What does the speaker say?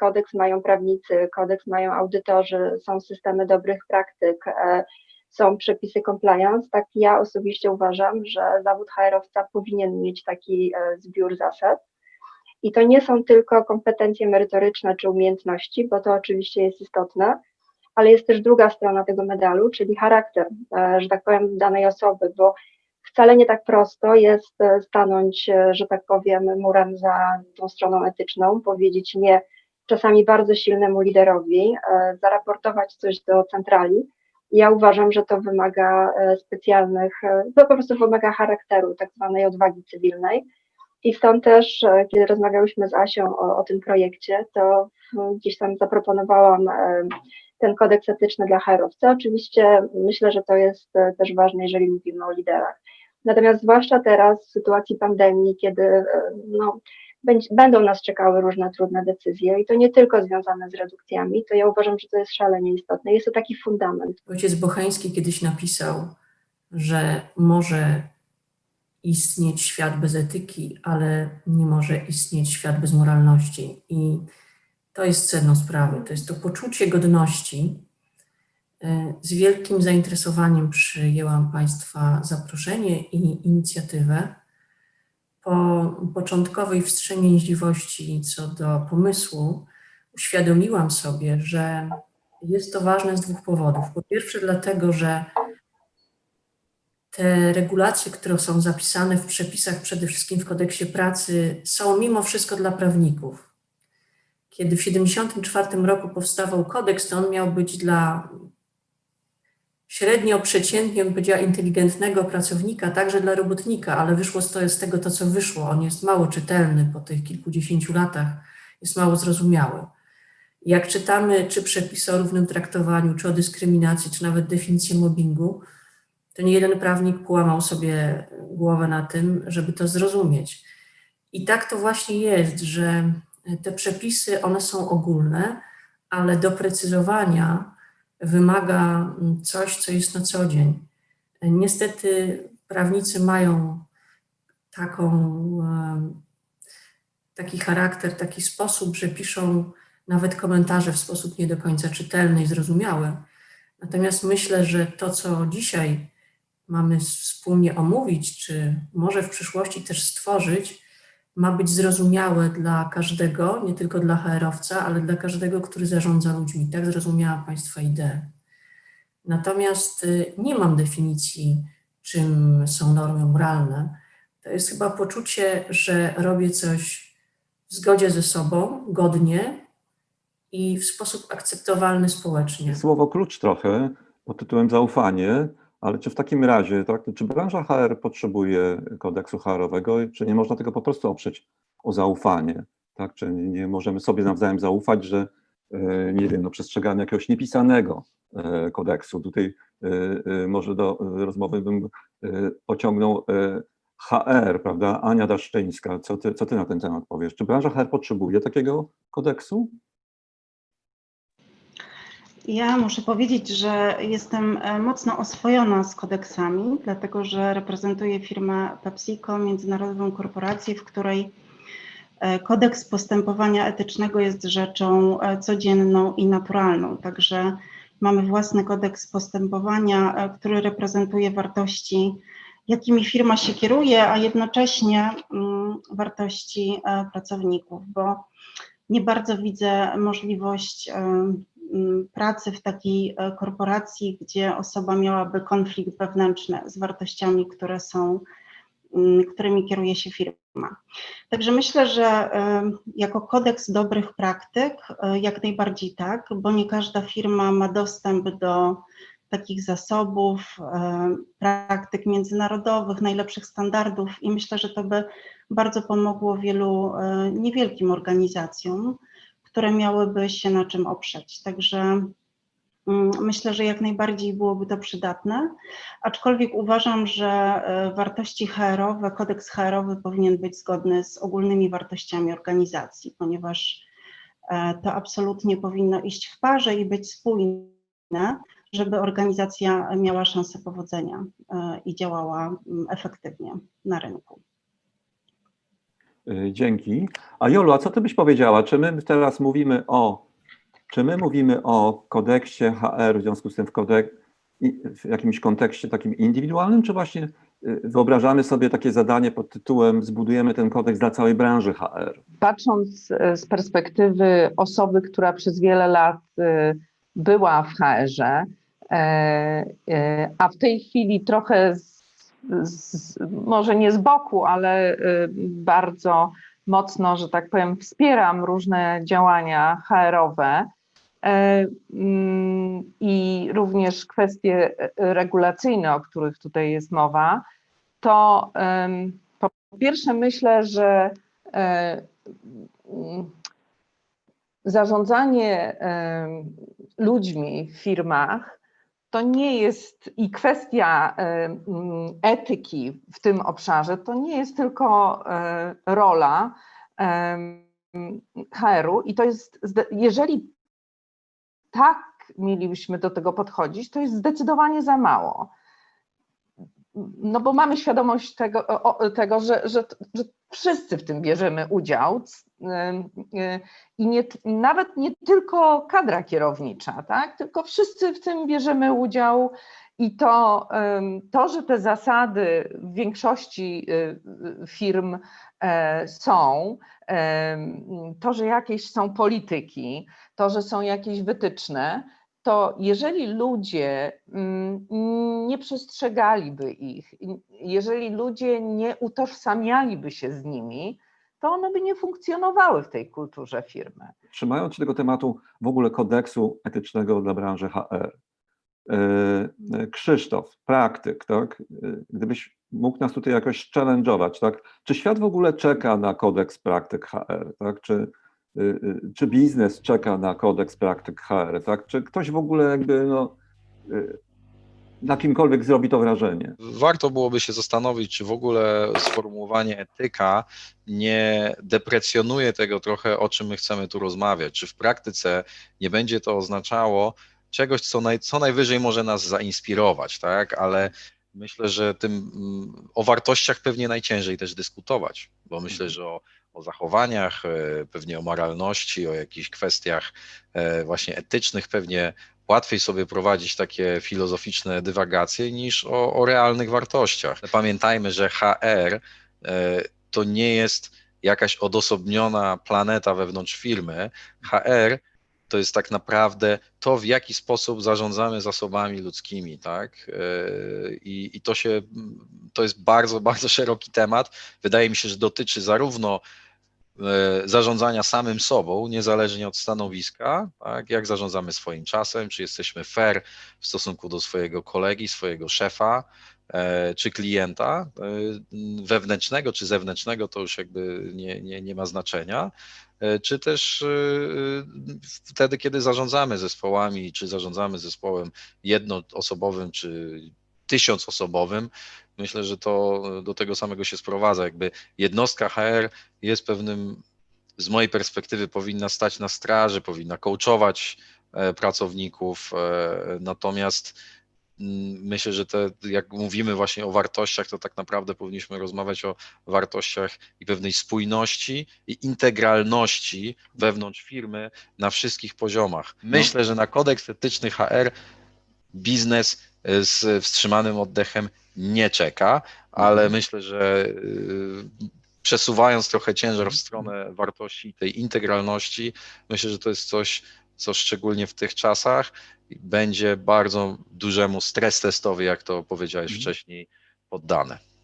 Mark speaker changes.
Speaker 1: kodeks mają prawnicy, kodeks mają audytorzy, są systemy dobrych praktyk, e, są przepisy compliance, tak ja osobiście uważam, że zawód HR-owca powinien mieć taki e, zbiór zasad. I to nie są tylko kompetencje merytoryczne czy umiejętności, bo to oczywiście jest istotne, ale jest też druga strona tego medalu, czyli charakter, e, że tak powiem, danej osoby, bo wcale nie tak prosto jest stanąć, że tak powiem, murem za tą stroną etyczną, powiedzieć nie czasami bardzo silnemu liderowi, zaraportować coś do centrali. Ja uważam, że to wymaga specjalnych, to po prostu wymaga charakteru, tak zwanej odwagi cywilnej. I stąd też, kiedy rozmawiałyśmy z Asią o, o tym projekcie, to gdzieś tam zaproponowałam ten kodeks etyczny dla HR-owca. Oczywiście myślę, że to jest e, też ważne, jeżeli mówimy o liderach. Natomiast zwłaszcza teraz w sytuacji pandemii, kiedy e, będą nas czekały różne trudne decyzje i to nie tylko związane z redukcjami, to ja uważam, że to jest szalenie istotne. Jest to taki fundament.
Speaker 2: Ojciec Bocheński kiedyś napisał, że może istnieć świat bez etyki, ale nie może istnieć świat bez moralności. I to jest sedno sprawy. To jest to poczucie godności. E, z wielkim zainteresowaniem przyjęłam Państwa zaproszenie i inicjatywę. Po początkowej wstrzemięźliwości co do pomysłu, uświadomiłam sobie, że jest to ważne z dwóch powodów. Po pierwsze, dlatego, że te regulacje, które są zapisane w przepisach, przede wszystkim w kodeksie pracy, są mimo wszystko dla prawników. Kiedy w 1974 roku powstawał kodeks, to on miał być dla średnio przeciętnie, bym powiedziała, inteligentnego pracownika, także dla robotnika, ale wyszło z, tego to, co wyszło. On jest mało czytelny po tych kilkudziesięciu latach, jest mało zrozumiały. Jak czytamy czy przepisy o równym traktowaniu, czy o dyskryminacji, czy nawet definicję mobbingu, to nie jeden prawnik połamał sobie głowę na tym, żeby to zrozumieć. I tak to właśnie jest, że te przepisy, one są ogólne, ale doprecyzowania wymaga coś, co jest na co dzień. Niestety prawnicy mają taką, taki charakter, taki sposób, że piszą nawet komentarze w sposób nie do końca czytelny i zrozumiały. Natomiast myślę, że to, co dzisiaj mamy wspólnie omówić, czy może w przyszłości też stworzyć, ma być zrozumiałe dla każdego, nie tylko dla HR-owca, ale dla każdego, który zarządza ludźmi. Tak zrozumiała Państwa ideę. Natomiast y, nie mam definicji, czym są normy moralne. To jest chyba poczucie, że robię coś w zgodzie ze sobą, godnie i w sposób akceptowalny społecznie.
Speaker 3: Słowo klucz trochę pod tytułem zaufanie ale czy w takim razie, tak, czy branża HR potrzebuje kodeksu HR-owego, czy nie można tego po prostu oprzeć o zaufanie? Tak? Czy nie możemy sobie nawzajem zaufać, że e, nie wiem, no przestrzegamy jakiegoś niepisanego e, kodeksu. Tutaj e, może do rozmowy bym pociągnął HR, prawda? Ania Daszczyńska, co ty, co ty na ten temat powiesz? Czy branża HR potrzebuje takiego kodeksu?
Speaker 4: Ja muszę powiedzieć, że jestem e, mocno oswojona z kodeksami, dlatego że reprezentuję firmę PepsiCo, międzynarodową korporację, w której e, kodeks postępowania etycznego jest rzeczą e, codzienną i naturalną. Także mamy własny kodeks postępowania, który reprezentuje wartości, jakimi firma się kieruje, a jednocześnie mm, wartości pracowników, bo nie bardzo widzę możliwość pracy w takiej e, korporacji, gdzie osoba miałaby konflikt wewnętrzny z wartościami, które są, mm, którymi kieruje się firma. Także myślę, że e, jako kodeks dobrych praktyk e, jak najbardziej tak, bo nie każda firma ma dostęp do takich zasobów, praktyk międzynarodowych, najlepszych standardów i myślę, że to by bardzo pomogło wielu niewielkim organizacjom które miałyby się na czym oprzeć. Także mm, myślę, że jak najbardziej byłoby to przydatne, aczkolwiek uważam, że e, wartości HR-owe, kodeks HR-owy powinien być zgodny z ogólnymi wartościami organizacji, ponieważ e, to absolutnie powinno iść w parze i być spójne, żeby organizacja miała szansę powodzenia e, i działała mm, efektywnie na rynku.
Speaker 3: Y, Dzięki. A Jolu, a co ty byś powiedziała? Czy my teraz mówimy o, czy my mówimy o kodeksie HR w związku z tym w, kodek, w jakimś kontekście takim indywidualnym, czy właśnie y, wyobrażamy sobie takie zadanie pod tytułem zbudujemy ten kodeks dla całej branży HR?
Speaker 5: patrząc e, z perspektywy osoby, która przez wiele lat była w HR-ze, e, e, a w tej chwili trochę, z, z, może nie z boku, ale e, bardzo mocno, że tak powiem, wspieram różne działania HR-owe e, mm, i również kwestie e, regulacyjne, o których tutaj jest mowa, to po pierwsze myślę, że e, mm, zarządzanie ludźmi w firmach to nie jest i kwestia em, etyki w tym obszarze, to nie jest tylko e, rola em, HR-u i to jest, jeżeli tak mielibyśmy do tego podchodzić, to jest zdecydowanie za mało. No bo mamy świadomość tego, o, tego że, że, że wszyscy w tym bierzemy udział ym, y, i nie, nawet nie tylko kadra kierownicza, tak? tylko wszyscy w tym bierzemy udział i to, to że te zasady w większości y, y, firm e, są, em, to, że jakieś są polityki, to, że są jakieś wytyczne, to jeżeli ludzie mm, nie przestrzegaliby ich, jeżeli ludzie nie utożsamialiby się z nimi, to one by nie funkcjonowały w tej kulturze firmy.
Speaker 3: Trzymając się tego tematu w ogóle kodeksu etycznego dla branży HR. E, e, Krzysztof, praktyk, tak? E, Gdybyś mógł nas tutaj jakoś challenge'ować, tak? Czy świat w ogóle czeka na kodeks praktyk HR, tak? Czy, czy biznes czeka na kodeks praktyk HR, tak? Czy ktoś w ogóle jakby, no, y, na kimkolwiek zrobi to wrażenie?
Speaker 6: Warto byłoby się zastanowić, czy w ogóle sformułowanie etyka nie deprecjonuje tego trochę, o czym my chcemy tu rozmawiać. Czy w praktyce nie będzie to oznaczało czegoś, co, naj, co najwyżej może nas zainspirować, tak? Ale myślę, że tym mm, o wartościach pewnie najciężej też dyskutować, bo myślę, że o, o zachowaniach, e, pewnie o moralności, o jakichś kwestiach e, właśnie etycznych pewnie łatwiej sobie prowadzić takie filozoficzne dywagacje niż o, o realnych wartościach. Pamiętajmy, że HR e, to nie jest jakaś odosobniona planeta wewnątrz firmy. HR to jest tak naprawdę to, w jaki sposób zarządzamy zasobami ludzkimi, tak? E, I, i to się, to jest bardzo, bardzo szeroki temat. Wydaje mi się, że dotyczy zarówno e, zarządzania samym sobą, niezależnie od stanowiska, tak? jak zarządzamy swoim czasem, czy jesteśmy fair w stosunku do swojego kolegi, swojego szefa, czy klienta e, wewnętrznego, czy zewnętrznego, to już jakby nie, nie, nie ma znaczenia, e, czy też e, wtedy, kiedy zarządzamy zespołami, czy zarządzamy zespołem jednoosobowym, czy tysiącosobowym, myślę, że to do tego samego się sprowadza. Jakby jednostka HR jest pewnym, z mojej perspektywy, powinna stać na straży, powinna coachować e, pracowników, e, natomiast myślę, że te, jak mówimy właśnie o wartościach, to tak naprawdę powinniśmy rozmawiać o wartościach i pewnej spójności i integralności wewnątrz firmy na wszystkich poziomach. Myślę, że na kodeks etyczny HR biznes e, z wstrzymanym oddechem nie czeka, ale myślę, że y, przesuwając trochę ciężar w stronę wartości tej integralności, myślę, że to jest coś, co szczególnie w tych czasach będzie bardzo dużemu stres testowi, jak to powiedziałeś
Speaker 3: Mhm.
Speaker 6: wcześniej, poddane.